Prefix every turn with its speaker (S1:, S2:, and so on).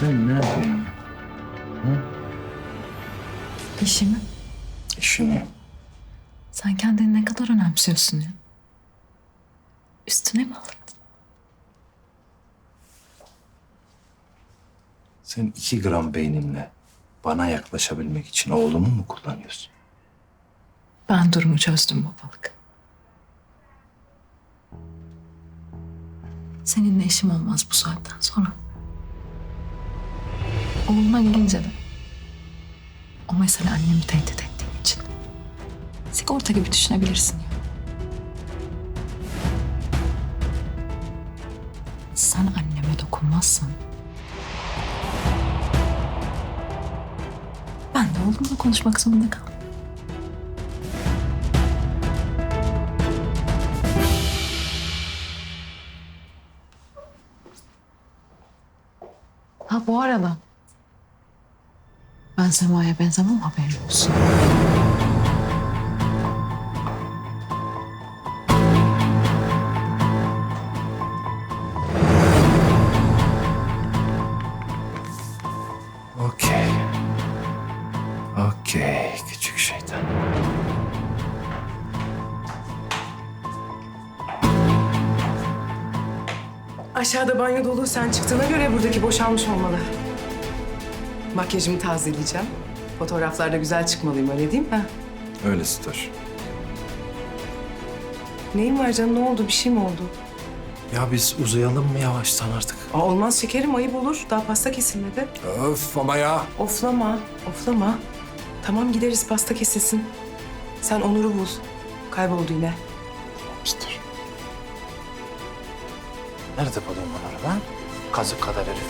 S1: Sen ne yapıyorsun?
S2: İşimi.
S1: İşini.
S2: Sen kendini ne kadar önemsiyorsun ya. Üstüne mi alındın?
S1: Sen iki gram beyninle bana yaklaşabilmek için oğlumu mu kullanıyorsun?
S2: Ben durumu çözdüm babalık. Seninle işim olmaz bu saatten sonra. Oğluna gelince de o mesele annemi tehdit ettiğin için. Sigorta gibi düşünebilirsin ya. Sen anneme dokunmazsan ben de oğlumla konuşmak zorunda kaldım. Ha bu arada ben Sema'ya benzemem haberin olsun.
S1: Okey. Okey küçük şeytan.
S3: Aşağıda banyo dolu. Sen çıktığına göre buradaki boşalmış olmalı. Makyajımı tazeleyeceğim. Fotoğraflarda güzel çıkmalıyım öyle değil mi?
S1: Öyle Stoş.
S3: Neyin var canım? Ne oldu? Bir şey mi oldu?
S1: Ya biz uzayalım mı yavaştan artık?
S3: Aa, olmaz şekerim. Ayıp olur. Daha pasta kesilmedi.
S1: Öf ama ya.
S3: Oflama. Oflama. Tamam gideriz pasta kesilsin. Sen Onur'u bul. Kayboldu yine.
S1: Stoş. Nerede bu adamlar lan? Kazık kadar herif.